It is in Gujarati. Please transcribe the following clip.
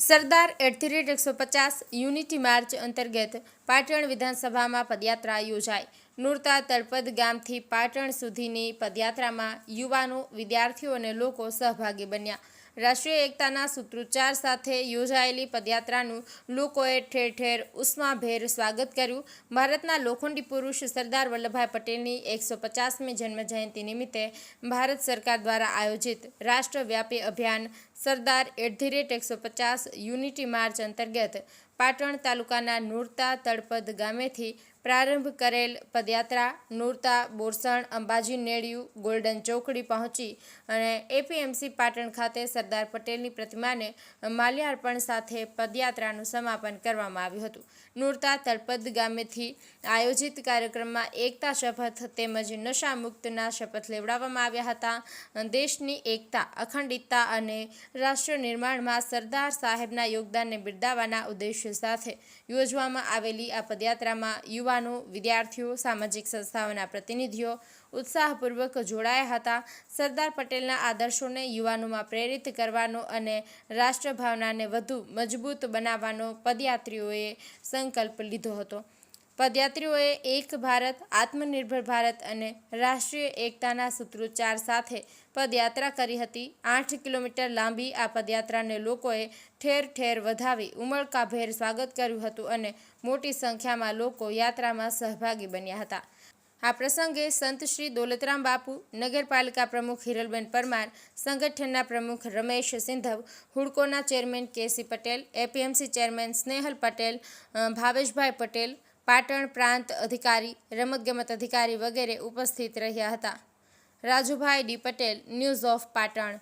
સરદાર એટ ધી રેટ એકસો પચાસ યુનિટી માર્ચ અંતર્ગત પાટણ વિધાનસભામાં પદયાત્રા યોજાઈ. નુરતા તળપદ ગામથી પાટણ સુધીની પદયાત્રામાં યુવાનો, વિદ્યાર્થીઓ અને લોકો સહભાગી બન્યા. રાષ્ટ્રીય એકતાના સૂત્રોચ્ચાર સાથે યોજાયેલી પદયાત્રાનું લોકોએ ઠેર ઠેર ઉષ્માભેર સ્વાગત કર્યું. ભારતના લોખંડી પુરુષ સરદાર વલ્લભભાઈ પટેલની એકસો પચાસમી જન્મજયંતિ નિમિત્તે ભારત સરકાર દ્વારા આયોજિત રાષ્ટ્રવ્યાપી અભિયાન સરદાર એટ ધી રેટ એકસો પચાસ યુનિટી માર્ચ અંતર્ગત પાટણ તાલુકાના નુરતા તળપદ ગામેથી પ્રારંભ કરેલ પદયાત્રા નુરતા, બોરસણ, અંબાજી, નેડિયું, ગોલ્ડન ચોકડી પહોંચી અને એપીએમસી પાટણ ખાતે સરદાર પટેલની પ્રતિમાને માલ્યાર્પણ સાથે પદયાત્રાનું સમાપન કરવામાં આવ્યું હતું. નુરતા તળપદ ગામેથી આયોજિત કાર્યક્રમમાં એકતા શપથ તેમજ નશામુક્તના શપથ લેવડાવવામાં આવ્યા હતા. દેશની એકતા, અખંડિતતા અને રાષ્ટ્ર નિર્માણમાં સરદાર સાહેબના યોગદાનને બિરદાવવાના ઉદ્દેશ્ય સાથે યોજવામાં આવેલી આ પદયાત્રામાં યુવાનો, વિદ્યાર્થીઓ, સામાજિક સંસ્થાઓના પ્રતિનિધિઓ ઉત્સાહપૂર્વક જોડાયા હતા. સરદાર પટેલના આદર્શોને યુવાનોમાં પ્રેરિત કરવાનો અને રાષ્ટ્રભાવનાને વધુ મજબૂત બનાવવાનો પદયાત્રીઓએ સંકલ્પ લીધો હતો. પદયાત્રીઓએ એક ભારત, આત્મનિર્ભર ભારત અને રાષ્ટ્રીય એકતાના સૂત્રોચ્ચાર સાથે પદયાત્રા કરી હતી. આઠ કિલોમીટર લાંબી આ પદયાત્રાને લોકોએ ઠેર ઠેર વધાવી, ઉમળકાભેર સ્વાગત કર્યું હતું અને મોટી સંખ્યામાં લોકો યાત્રામાં સહભાગી બન્યા હતા. આ પ્રસંગે સંત શ્રી દોલતરામ બાપુ, નગરપાલિકા પ્રમુખ હિરલબેન પરમાર, સંગઠનના પ્રમુખ Ramesh Sindhav, હુડકોના chairman KC Patel, APMC chairman Snehal Patel Bhaveshbhai Patel, Patan પ્રાંત અધિકારી, રમતગમત અધિકારી વગેરે ઉપસ્થિત રહ્યા હતા. Rajubhai D Patel, news of Patan.